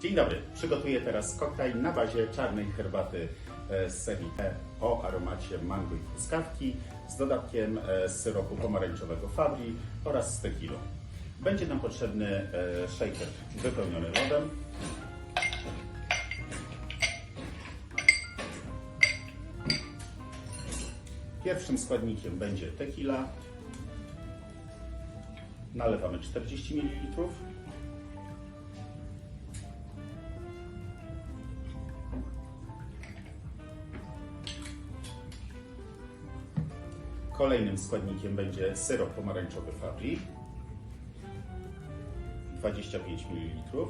Dzień dobry. Przygotuję teraz koktajl na bazie czarnej herbaty e, z serii E o aromacie mango i truskawki z dodatkiem e, syropu pomarańczowego Fabri oraz z tequilą. Będzie nam potrzebny e, shaker wypełniony lodem. Pierwszym składnikiem będzie tequila. Nalewamy 40 ml. Kolejnym składnikiem będzie syrop pomarańczowy Fabri. 25 ml.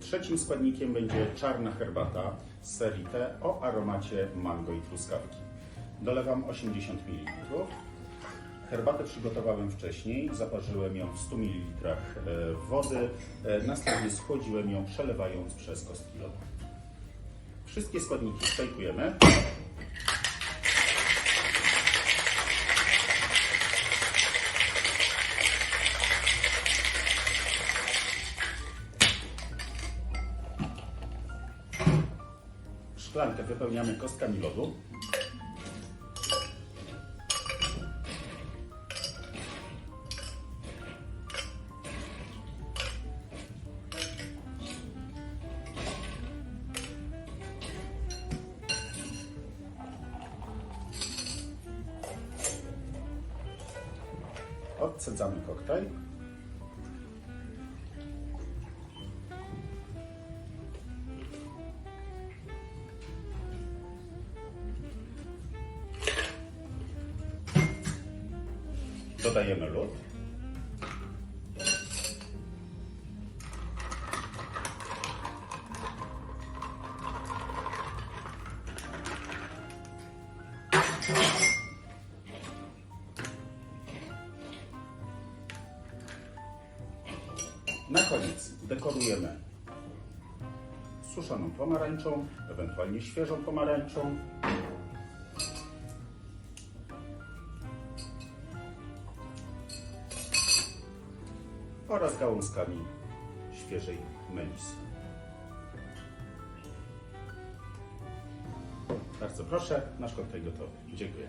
Trzecim składnikiem będzie czarna herbata z serii T o aromacie mango i truskawki. Dolewam 80 ml. Herbatę przygotowałem wcześniej, zaparzyłem ją w 100 ml wody, e, następnie schłodziłem ją przelewając przez kostki lodu. Wszystkie składniki szejkujemy. Szklankę wypełniamy kostkami lodu. Odcedzamy koktajl. Dodajemy lód. Na koniec dekorujemy suszoną pomarańczą, ewentualnie świeżą pomarańczą. oraz gałązkami świeżej melisy. Bardzo proszę, nasz koktajl gotowy. Dziękuję.